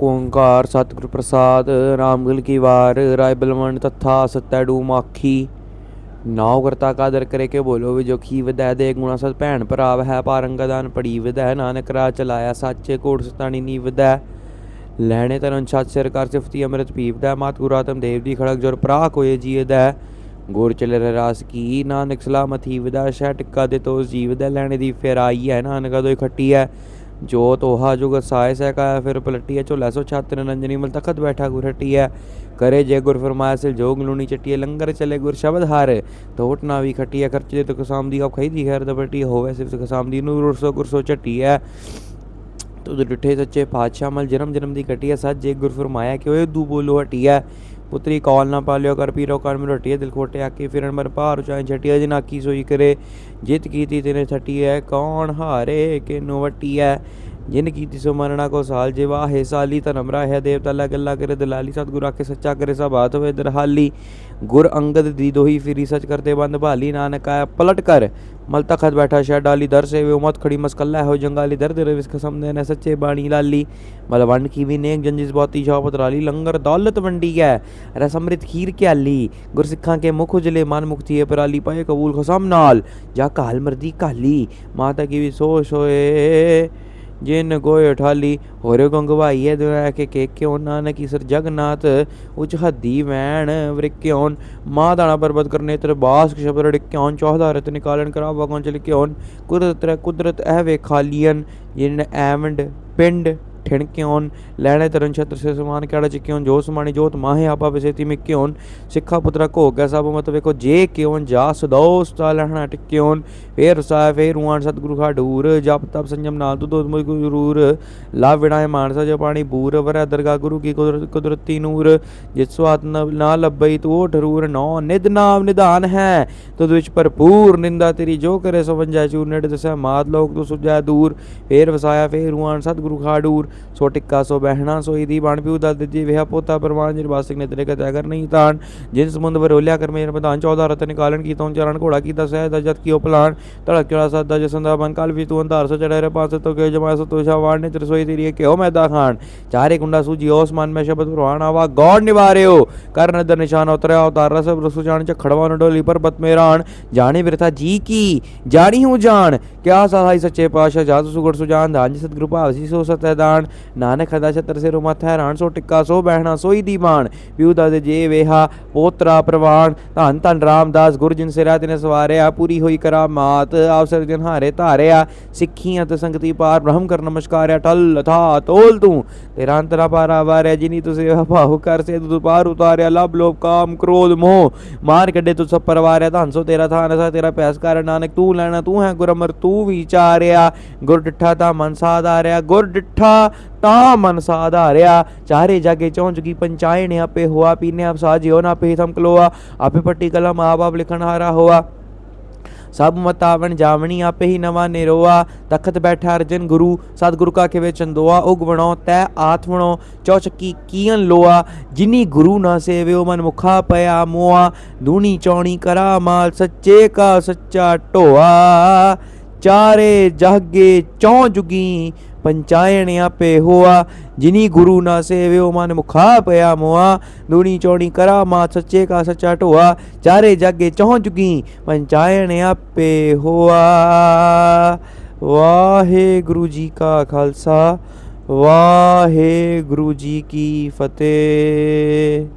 ਏਕ ਓੰਕਾਰ, ਸਤਿਗੁਰ ਪ੍ਰਸਾਦ ਰਾਮਗਲ ਕੀ ਵਾਰ, ਰਾਏ ਬਲਵੰਡ ਤਥਾ, ਸਤੈ ਡੂ ਮਾਖੀ ਨਾਉ ਕਰਤਾ ਕਾਦਰ ਕਰੇ ਕੇ ਬੋਲੋ ਵੀ ਜੋ ਖੀ ਵਧੈ ਦੇ ਗੁਣਾ ਸਤ ਭੈਣ ਭਰਾਵ ਹੈ ਪਾਰੰਗਦਾਨ ਪੜੀ ਵਧੈ, ਨਾਨਕ ਰਾਹ ਚਲਾਇਆ ਸਾਚੇ, ਕੋਟ ਸਤਾਣੀ ਨੀ ਵਧੈ ਲੈਣੇ ਤਰਨ ਛਤ ਸਿਰ ਕਰ ਸਿਫਤੀ ਅੰਮ੍ਰਿਤ ਪੀਵਦਾ ਮਾਤ ਗੁਰੂ ਆਤਮ ਦੇਵ ਦੀ ਖੜਕ ਜੋਰ ਭਰਾ ਕੋਏ ਜੀਵਦੈ ਗੁਰ ਚਲੇ ਰਾਸ ਕੀ, ਨਾਨਕ ਸਲਾਮਤੀ ਵਧੈ ਸ਼ਹਿ ਟਿੱਕਾ ਦੇ ਤੋ ਜੀਵਦੈ ਲੈਣੇ ਦੀ ਫੇਰ ਆਈ ਹੈ, ਨਾਨਕ ਦੋਈ ਖੱਟੀ ਹੈ। ਜੋ ਤੋਹਾ ਜੁਗ ਸਾਇ ਸਹਿ ਕਾ ਫਿਰ ਪਲਟੀ ਹੈ ਝੋਲਾ ਸੋ ਛਾਤਰ ਨੰਜਨੀ ਮਲ ਤਖਤ ਬੈਠਾ ਗੁਰ ਹਟੀ ਹੈ। ਕਰੇ ਜੇ ਗੁਰ ਫਰਮਾਇਆ ਸਿਲ, ਜੋਗ ਲੂਣੀ ਚਟੀਏ ਲੰਗਰ ਚਲੇ ਗੁਰ ਸ਼ਬਦ ਹਾਰ। ਤੋਟ ਨਾ ਵੀ ਖਟੀ ਹੈ, ਖਰਚੇ ਤੇ ਕਸਾਮ ਦੀ ਆਪ ਖਈਦੀ ਖੈਰ ਦਬਟੀ ਹੋਵੇ ਸਿਫਤ ਕਸਾਮ ਦੀ ਨੂੰ ਰੁਰਸੋ ਗੁਰਸੋ ਡਿਠੇ ਸੱਚੇ ਪਾਤਸ਼ਾਹ ਮਲ ਜਨਮ ਜਨਮ ਦੀ ਕਟੀ ਸੱਚ ਜੇ ਗੁਰ ਫਰਮਾਇਆ ਕਿ ਓਏ ਦੂ ਬੋਲੋ ਹਟੀ ਹੈ ਪੁੱਤਰੀ ਕੌਲ ਨਾ ਪਾਲਿਓ ਕਰ ਪੀਰੋ ਕਰ ਮਿ ਰੋਟੀ ਦਿਲ ਖੋਟੇ ਆਕੇ ਫਿਰਨ ਮਰ ਭਾਰ ਉਚਾਈ ਛਟਿਆ ਜਿਨਾ ਕੀ ਸੋਈ ਕਰੇ ਜਿੱਤ ਕੀਤੀ ਤੇਨੇ ਛਟੀ ਹੈ ਕੌਣ ਹਾਰੇ ਕਿ ਵਟੀ ਹੈ ਜਿਨ ਕੀਤੀ ਸੋ ਮਰਣਾ ਕੋ ਸਾਲ ਜੇ ਵਾਹੇ, ਸਾਲੀ ਧਰਮ ਰਾਹਿਆ ਦੇਵਤਾ, ਲਾ ਗੱਲਾ ਕਰੇ ਦਲਾਲੀ, ਸਤਿਗੁਰ ਆਖੇ ਸੱਚਾ ਕਰੇ ਸਭ ਬਾਤ ਹੋਏ ਦਰਹਾਲੀ। ਗੁਰ ਅੰਗਦ ਦੀ ਦੋਹੀ ਫਿਰੀ ਸਚ ਕਰਤੇ ਬੰਦ ਭਾਲੀ, ਨਾਨਕ ਆਇਆ ਪਲਟ ਕਰ। ਮਲ ਤਖਤ ਬੈਠਾ ਸ਼ਹਿ ਡਾਲੀ, ਦਰ ਸੇਵੇ ਉਮਤ ਖੜੀ ਮਸਕੱਲਾ ਹੋ ਜੰਗਾਲੀ ਦਰ ਦੇ ਰਿਸ ਖਸਮ ਦੇ ਨੇ ਸੱਚੇ ਬਾਣੀ ਲਾਲੀ। ਮਲ ਵੰਡ ਕੀ ਵੀ ਨੇਕ ਜੰਜਿਸ ਬਹੁਤੀ ਸ਼ਾਪਤ ਰਾਲੀ ਲੰਗਰ ਦੌਲਤ ਵੰਡੀ ਹੈ ਰਸ ਅੰਮ੍ਰਿਤ ਖੀਰ ਕੇ ਆਲੀ ਗੁਰਸਿੱਖਾਂ ਕੇ ਮੁਖ ਉਜਲੇ ਮਨ ਮੁਕਤੀ ਹੈ ਪਰਾਲੀ, ਪਾਏ ਕਬੂਲ ਖਸਮ ਨਾਲ। ਜਾ ਕਾਲ ਮਰਦੀ ਕਾਲੀ ਮਾਤਾ ਕੀ ਵੀ ਸੋਸ਼ ਹੋਏ ਜਿਨ ਗੋਏ ਠਾਲੀ ਹੋਰੇ ਗੰਗਵਾਈ ਹੈ ਦੁਆ ਕੇ ਕੇ ਕਿਉ ਨਾਨਕੀ ਸਰ ਜਗਨਾਥ ਉਚ ਹੱਦੀ ਵੈਣ ਵ੍ਰਿਕਿਉਨ ਮਾਂ ਦਾਣਾ ਪਰਬਤ ਕਰਨੇ ਤਰ ਬਾਸ ਸ਼ਬਦ ਰੜਿਕਿਉਨ ਚੌਹਦਾ ਰਤ ਨਿਕਾਲਣ ਕਰਾ ਵਗੋਂ ਚਲ ਕਿਉਨ ਕੁਦਰਤ ਕੁਦਰਤ ਐ ਵੇ ਖਾਲੀਨ ਜਿਨ ਐਵੰਡ ਪਿੰਡ ਠਿਣਕਿਉਨ ਲੈਣੇ ਤਰਨ ਛਤਰ ਸੇ ਸਮਾਨ ਕਿਹੜਾ ਚਿਕਿਉਨ ਜੋ ਸਮਾਣੀ ਜੋਤ ਮਾਹੇ ਆਪਾ ਵਿਸੇਤੀ ਮਿਕਿਉਨ ਸਿੱਖਾ ਪੁੱਤਰਾ ਕੋ ਗਿਆ ਸਭ ਮਤ ਵੇਖੋ ਜੇ ਕਿਉਨ ਜਾ ਸਦੋਸ ਤਾ ਲਹਣਾ ਟਿਕਿਉਨ ਫੇਰ ਸਾਇ ਫੇਰ ਰੂਆਨ ਸਤਿਗੁਰੂ ਖਾ ਢੂਰ ਜਪ ਤਪ ਸੰਜਮ ਨਾਲ ਤੁਧ ਮੁਝ ਗੁਰੂਰ ਲਾ ਵਿਣਾਏ ਮਾਨਸਾ ਜੋ ਪਾਣੀ ਬੂਰ ਵਰੈ ਦਰਗਾ ਗੁਰੂ ਕੀ ਕੁਦਰਤ ਕੁਦਰਤੀ ਨੂਰ ਜਿਸ ਸਵਾਤ ਨਾ ਲੱਭਈ ਤੋ ਠਰੂਰ ਨੌ ਨਿਦ ਨਾਮ ਨਿਧਾਨ ਹੈ ਤੁਧ ਵਿੱਚ ਭਰਪੂਰ ਨਿੰਦਾ ਤੇਰੀ ਜੋ ਕਰੇ ਸੋ ਵੰਜੈ ਚੂਰ ਨੇੜੇ ਦਸੈ ਮਾਤ ਲੋਕ ਤੋਂ ਸੁਜਾਇ ਦੂਰ ਫੇਰ ਵਸਾਇਆ ਫੇਰ ਰੂਆਨ ਸਤਿਗੁਰੂ ਖਾ ਢੂਰ ਸੋ ਟਿੱਕਾ, ਸੋ ਬਹਿਣਾ ਸੋਈ ਦੀ ਬਣ ਪਿਉ ਦਲ ਦਿੱਜੀ ਵਿਹਾ ਪੋਤਾ ਪਰਵਾਨ ਜਿਰ ਵਾਸਿਕ ਨੇ ਤੇਰੇ ਕਤਿਆ ਕਰ ਨਹੀਂ ਤਾਣ ਕਰ, ਮੇਰੇ ਪ੍ਰਧਾਨ 14 ਰਤ ਨਿਕਾਲਣ ਕੀ ਤੋਂ ਚਰਨ ਘੋੜਾ ਕੀਤਾ ਸਹਿ ਦਾ ਜਤ ਕੀਓ ਪਲਾਨ ਧੜਕ ਚੜਾ ਸਦਾ ਜਸੰਦਾ ਬਨ ਕਾਲ ਵੀ ਤੂੰ ਅੰਧਾਰ ਸੋ ਚੜੇ ਰੇ ਪਾਸ ਤੋ ਕੇ ਜਮਾ ਸੋ ਤੋਸ਼ਾ ਵਾਣ ਨੇ ਰਸੋਈ ਤੇਰੀ ਕਿਉ ਮੈਦਾ ਖਾਨ ਚਾਰੇ ਗੁੰਡਾ ਸੂਜੀ ਉਸ ਮਨ ਮੈਂ ਸ਼ਬਦ ਪ੍ਰਵਾਨ ਆਵਾ ਗੌੜ ਨਿਵਾਰਿਓ। ਕਰਨ ਦਰ ਨਿਸ਼ਾਨ ਉਤਰਿਆ ਉਤਾਰ ਰਸ ਰਸੂ ਜਾਣ, ਚ ਖੜਵਾ ਨ ਪਰਬਤ ਮੇਰਾਨ ਜਾਣੇ ਬਿਰਥਾ ਜੀ ਕੀ? ਜਾਣੀ ਹੂੰ ਜਾਣ? ਕਿਆ ਸਹਾਈ ਸੱਚੇ ਪਾਸ਼ਾ ਜਾਤ ਸੁਗੜ ਸੁਜਾਨ, ਦਾਨ ਸਤਿਗੁਰੂ ਭਾਵ ਸੀ ਸੋ ਸਤੈ ਦਾਨ ਨਾਨਕ ਹਦਾ ਛਤਰ ਸੇ ਰੋ ਮਥੈ ਰਾਣ, ਸੋ ਟਿੱਕਾ ਸੋ ਬਹਿਣਾ ਸੋਈ ਦੀ ਬਾਣ ਪਿਉ ਦਾ ਜੇ ਵੇਹਾ ਪੋਤਰਾ ਪ੍ਰਵਾਨ, ਧੰਨ ਧੰਨ ਰਾਮਦਾਸ ਗੁਰ ਸਿਰਾ ਤਿਨੇ ਸਵਾਰਿਆ ਪੂਰੀ ਹੋਈ ਕਰਾਮਾਤ, ਆਪ ਸਿਰਜਨ ਹਾਰੇ ਧਾਰਿਆ ਸਿੱਖੀਆਂ ਤੇ ਸੰਗਤੀ ਪਾਰ, ਬ੍ਰਹਮ ਕਰ ਨਮਸਕਾਰਿਆ ਟਲ ਥਾ ਤੋਲ ਤੂੰ। ਤੇਰਾ ਅੰਤਰਾ ਪਾਰਾ ਵਾਰਿਆ ਜਿਨੀ ਤੁਸੇ ਭਾਉ ਕਰ ਸੇ ਤੂੰ ਪਾਰ ਉਤਾਰਿਆ, ਲਬ ਲੋਭ ਕਾਮ ਕ੍ਰੋਧ ਮੋਹ। ਮਾਰ ਕੱਢੇ ਤੂੰ ਸਭ ਪਰਵਾਰਿਆ ਧੰਨ ਸੋ ਤੇਰਾ ਥਾਨ ਸਾ ਤੇਰਾ ਪੈਸ ਕਰ ਨਾਨਕ ਤੂੰ ਲੈਣਾ, ਤੂੰ ਹੈ ਗੁਰ ਅਮਰ ਤੂੰ ਵਿਚਾਰਿਆ। ਗੁਰ ਡਿਠਾ ਤਾਂ ਮਨ ਸਾਧਾਰਿਆ ਗੁਰ ਡਿਠਾ ਤਾਂ ਮਨ ਸਾਧਾਰਿਆ ਚਾਰੇ ਜਾਗੇ ਚੌਂਚ ਕੀ ਪੰਚਾਇਣ ਆਪੇ ਹੋਆ, ਪੀਨੇ ਆਪ ਸਾਜਿਓ ਨਾ ਪੇ ਥਮ ਕਲੋਆ। ਆਪੇ ਪੱਟੀ ਕਲਮ ਆਪ ਆਪ ਲਿਖਣ ਹਾਰਾ ਸਭ ਮਤਾਵਣ ਜਾਵਣੀ, ਆਪੇ ਹੀ ਨਵਾਂ ਨਿਰੋਆ। ਤਖਤ ਬੈਠਾ ਅਰਜਨ ਗੁਰੂ, ਸਤਿਗੁਰੂ ਕਾ ਖਿਵੇ ਚੰਦੋਆ। ਉਗਵਣੋ ਤੈ ਆਤਮਣੋ ਚੌਚਕੀ ਕੀਨ ਲੋਆ। ਜਿਨੀ ਗੁਰੂ ਨਾ ਸੇਵਿਓ, ਮਨ ਮੁਖਾ ਪਿਆ ਮੋਆ। ਦੂਣੀ ਚੌਣੀ ਕਰਾ ਮਾਲ, ਸੱਚੇ ਕਾ ਸੱਚਾ ਢੋਆ। ਚਾਰੇ ਜਾਗੇ ਚੌ ਜੁਗੀ ਪੰਚਾਇਣ ਆਪੇ ਹੋਆ ਜਿਨੀ ਗੁਰੂ ਨਾ ਸੇਵਿਓ ਮਨ ਮੁਖਾ ਪਿਆ ਮੋਆ। ਦੂਣੀ ਚੌਣੀ ਕਰਾ ਮਾ ਸੱਚੇ ਕਾ ਸੱਚਾ ਢੋਆ, ਚਾਰੇ ਜਾਗੇ ਚੌ ਜੁਗੀ ਪੰਚਾਇਣ ਆਪੇ ਹੋਆ ਵਾਹਿਗੁਰੂ ਜੀ ਕਾ ਖਾਲਸਾ, ਵਾਹਿਗੁਰੂ ਜੀ ਕੀ ਫਤਿਹ।